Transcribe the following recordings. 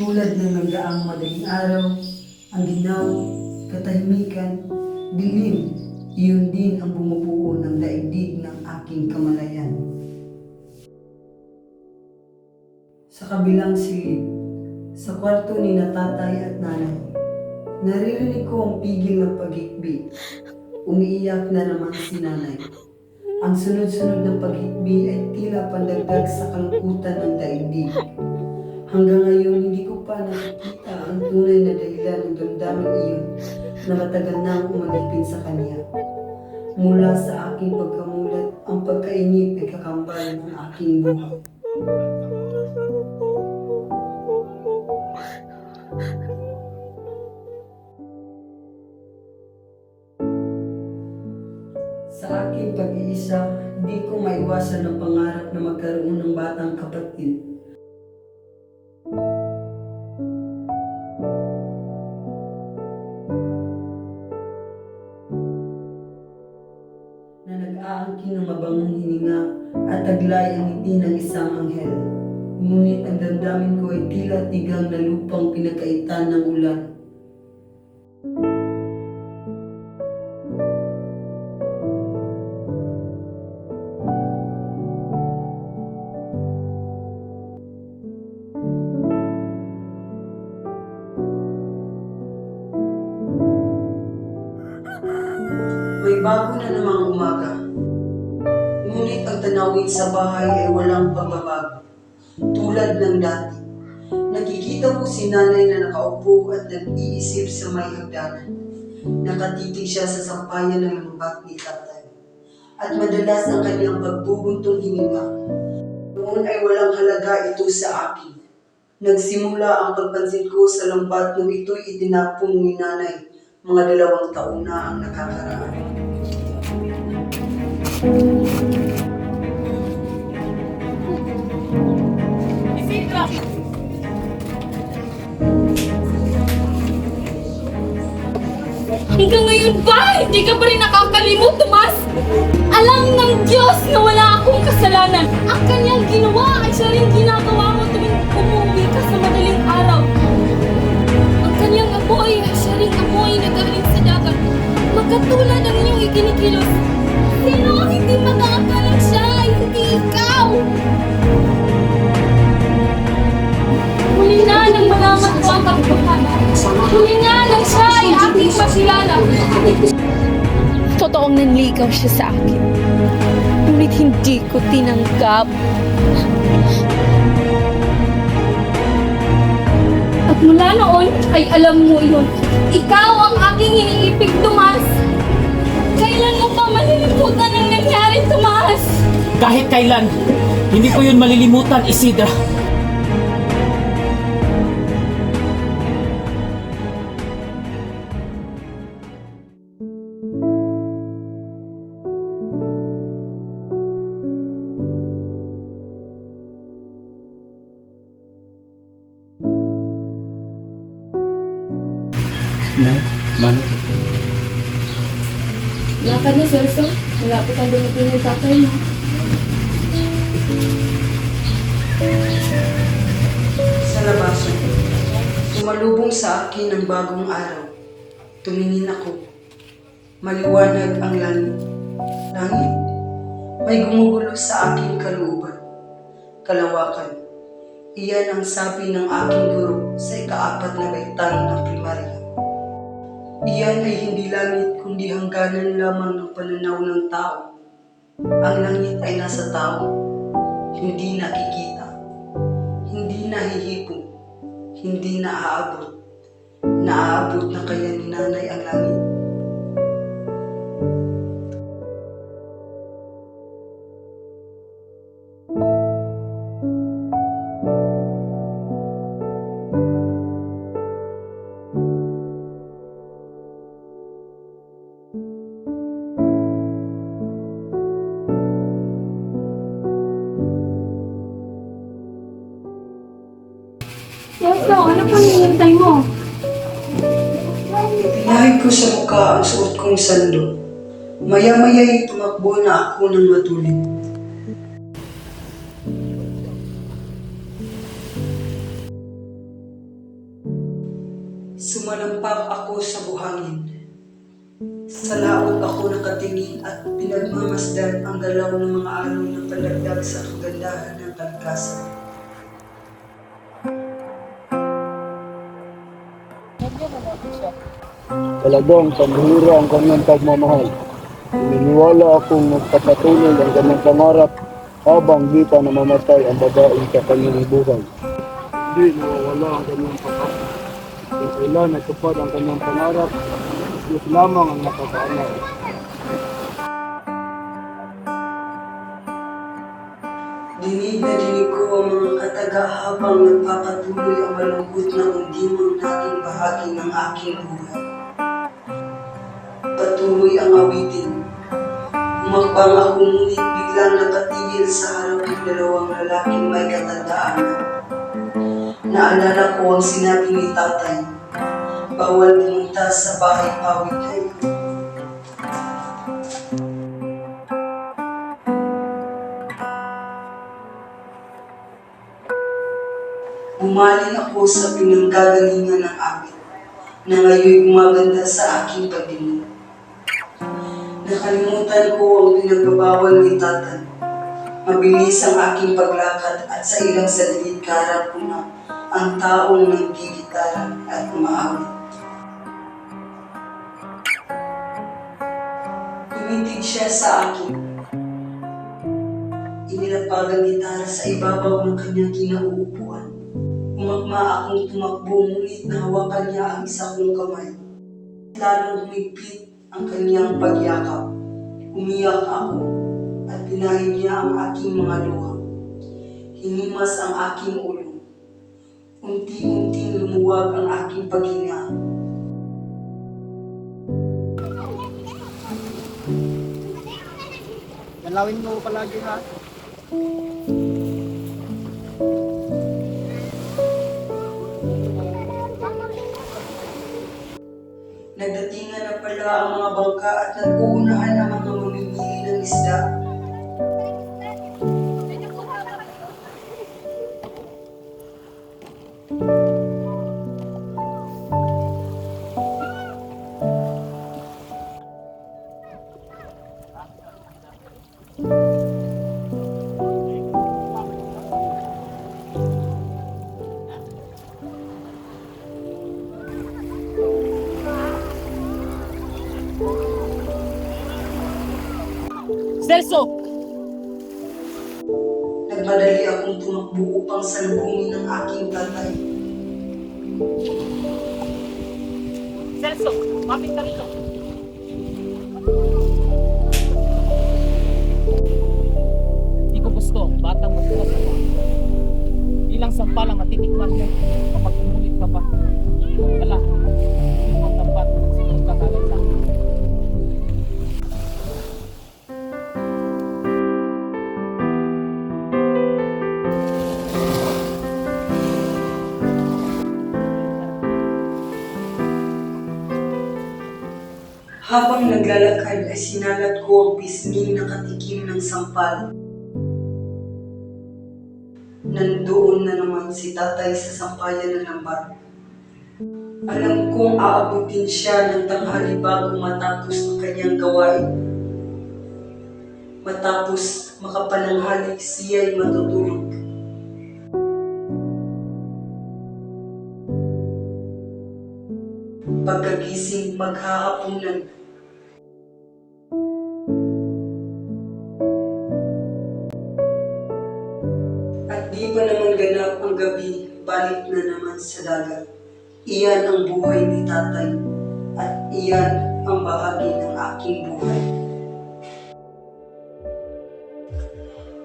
Tulad ng nagdaang madaling araw, ang ginaw, katahimikan, dilim, iyon din ang bumubuo ng daigdig ng aking kamalayan. Sa kabilang silid, sa kwarto ni na tatay at nanay, naririnig ko ang pigil ng paghikbi. Umiiyak na naman si nanay. Ang sunod-sunod ng paghikbi ay tila pandagdag sa kalungkutan ng daigdig. Hanggang ngayon, hindi ko pa nakikita ang tunay na dahilan ng damdamin iyon na matagal na ang umalipin sa kanya. Mula sa aking pagkamulat, ang pagkainip ay kakambal ng aking buhay. Sa aking pag-iisa, hindi ko maiwasan ang pangarap na magkaroon ng batang kapatid. At taglay ang ngiti ng isang anghel. Ngunit ang damdamin ko ay tila tigang na lupang pinakaitan ng ulan. May bago na namang umaga. Ngunit ang tanawin sa bahay ay walang pagbabago. Tulad ng dati. Nakikita ko si nanay na nakaupo at nag-iisip sa may hagdanan. Nakatitig siya sa sampayan ng lambat ni tatay. At madalas ang kanyang pagbubuntong hininga. Noon ay walang halaga ito sa akin. Nagsimula ang pagpansin ko sa lambat nung ito'y itinapong ni nanay mga dalawang taon na ang nakakaraan. Hanggang ngayon ba, hindi ka pa rin nakakalimot, Tomas? Alam ng Diyos na wala akong kasalanan. Ang kanyang ginawa ay siya rin ginagawa mo tuwing umuwi ka sa madaling araw. Ang kanyang amoy ay siya rin amoy na galing sa dagat. Magkatulad ang inyong ikinikilos. Sino ang hindi makakalang siya hindi ikaw? Huli na nang malaman ko ang katotohanan. Huli na nang siya ay aking masilala. Totoong nanligaw siya sa akin. Ngunit hindi ko tinanggap. At mula noon ay alam mo iyon. Ikaw ang aking iniipig, Tomas. Kailan mo pa Kahit kailan, hindi ko yun malilimutan, Isidra. Nay, mano? Lakad na, Celso. Malapit ang dumating yung tatay mo. Sa labasan, tumalubong sa akin ang bagong araw. Tumingin ako. Maliwanag ang langit. Langit, may gumugulo sa aking kalooban. Kalawakan. Iyan ang sabi ng aking guro sa ikaapat na baitang ng primarya. Iyan ay hindi langit kundi hangganan lamang ng pananaw ng tao. Ang langit ay nasa tao, hindi nakikita, hindi nahihipo, hindi naaabot. Naaabot na kaya ni nanay ang langit. Celso, ano pa hinihintay mo? Pinahid ko sa mukha ang suot kong sando. Maya-maya'y tumakbo na ako ng matulid. Sumalampak ako sa buhangin. Sa laot ako nakatingin at pinagmamasdan ang galaw ng mga alon na palagdag sa kagandahan ng kalikasan. Talagang pambihira ang kanyang pagmamahal. Naniniwala akong magpapatuloy ang kanyang pangarap habang di pa namamatay ang babae sa kanyang buhay. Hindi nawawala ang kanyang pagkakasal. Kung kailan natupad ang kanyang pangarap, Diyos lamang ang nakakaalam. Dinig na dinig ko ang mga kataga habang nagpapatuloy ang malungkot na undimang naging bahagi ng aking buhay. Patuloy ang awitin. Umakbang ako ngunit biglang nakatigil sa harap ng dalawang lalaking may katandaan. Naalala ko ang sinabi ni tatay, bawal pumunta sa bahay pawid Umaling ako sa pinanggagalingan ng awit na ngayon gumaganda sa aking pagdinig. Nakalimutan ko ang pinagbabawal ni tatay. Mabilis ang aking paglakad at sa ilang sandali karap ko na ang taong naggigitaran at umaawit. Tumitig siya sa akin. Inilapag ang gitara sa ibabaw ng kanyang kinauupuan. Umakma akong tumakbo ngunit nahawakan niya ang isa kong kamay. Lalong humigpit ang kanyang pagyakap. Umiyak ako at pinahid niya ang aking mga luha. Hinimas ang aking ulo. Unti-unting lumuwag ang aking paghinga. Dalawin mo palagi ha. Nagdatingan na pala ang mga bangka at nag-uunahan ang mga mamimili ng isda. Celso! Nagmadali akong tumakbo upang salubungin ang aking tatay. Celso! Mapit ka rito! Di ko gusto, batang magbukas ako. Ilang sampalang matitikman mo kapag umulit ka pa. Wala, Habang naglalakad ay sinalat ko ang pisnging nakatikim ng sampal. Nandoon na naman si tatay sa sampayan ng lambat. Alam kong aabutin siya ng tanghali bago matapos ang kanyang gawain. Matapos makapananghali, siya'y matutulog. Pagkagising, maghahapunan. Gabi, balik na naman sa dagat. Iyan ang buhay ni tatay at iyan ang bahagi ng aking buhay.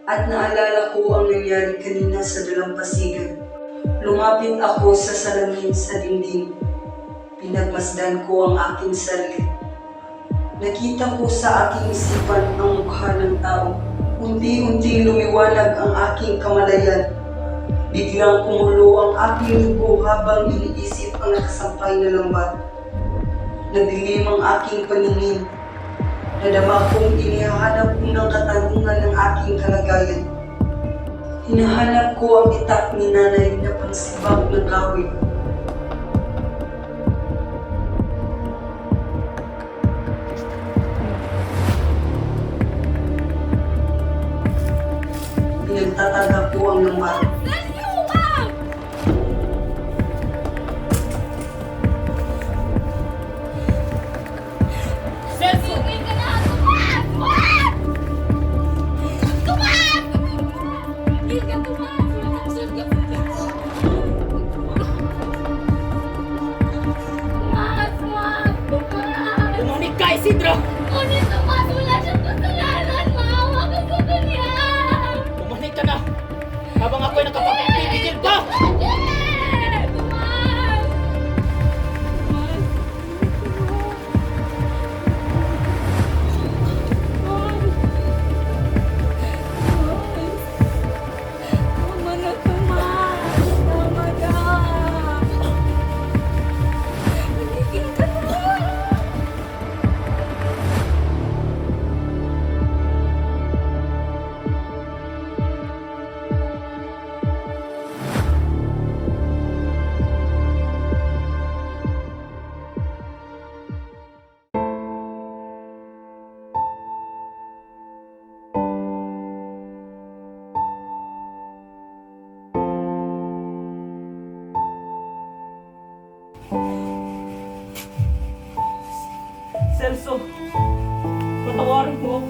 At naalala ko ang nangyari kanina sa dalampasigan. Lumapit ako sa salamin sa dingding. Pinagmasdan ko ang aking sarili. Nakita ko sa aking isipan ang mukha ng tao. Unti-unting lumiwanag ang aking kamalayan. Biglang kumulo ang aking dugo habang iniisip ang nakasampay na lambat. Nadilim ang aking paningin. Nadama kong inihahanap ko ng katanungan ng aking kalagayan. Hinahanap ko ang itak ni nanay na pangsibak ng kawit. Ko ang lambat. Celso, patawarin mo ako.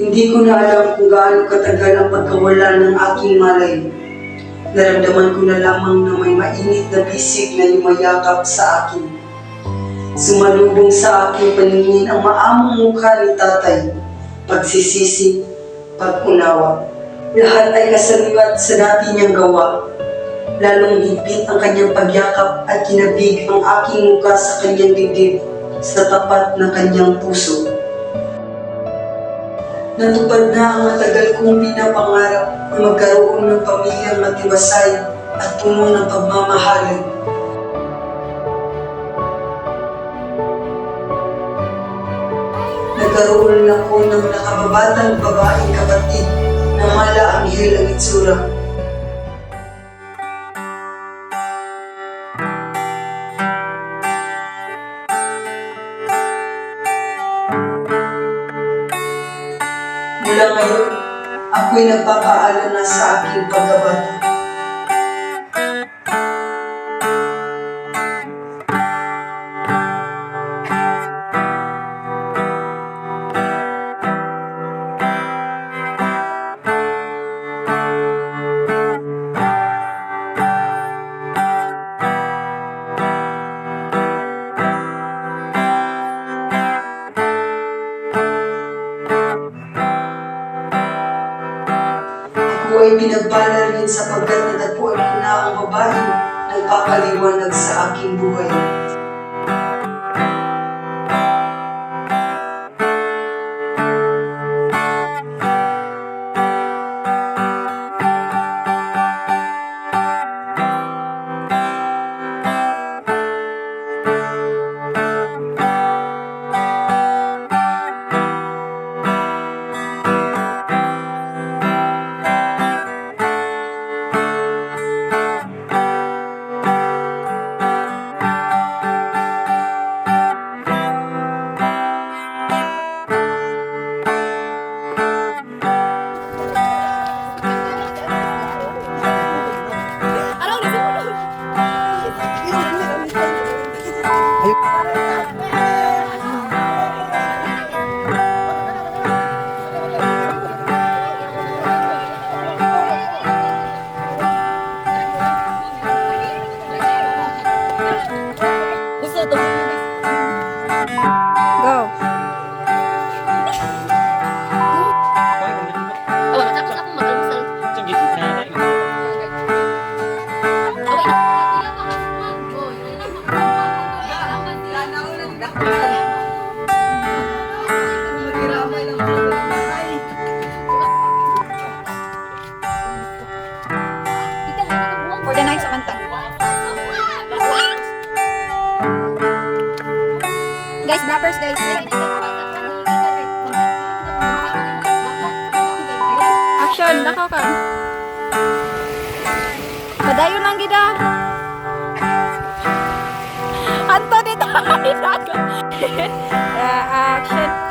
Hindi ko na alam kung gaano katagal ang pagkawala ng aking malay. Naramdaman ko na lamang na may mainit na bisig na yumayakap sa akin. Sumalubong sa aking paningin ang maamong mukha ni tatay. Pagsisisi, pag-unawa. Lahat ay kasaliwat sa dati niyang gawa. Lalong higpit ang kanyang pagyakap at kinabig ang aking mukha sa kanyang dibdib sa tapat ng kanyang puso. Natupad na ang matagal kong pinapangarap na magkaroon ng pamilyang matibasay at puno ng pagmamahalan. Nagkaroon ako ng nakababatang babaeng kapatid na mala ang ang itsura. Mula ngayon, ako'y nagpapaalam na sa aking pagkabata. Nagpapaliwanag sa aking buhay. Padayon lang gida. Anto dito. Ah, Action.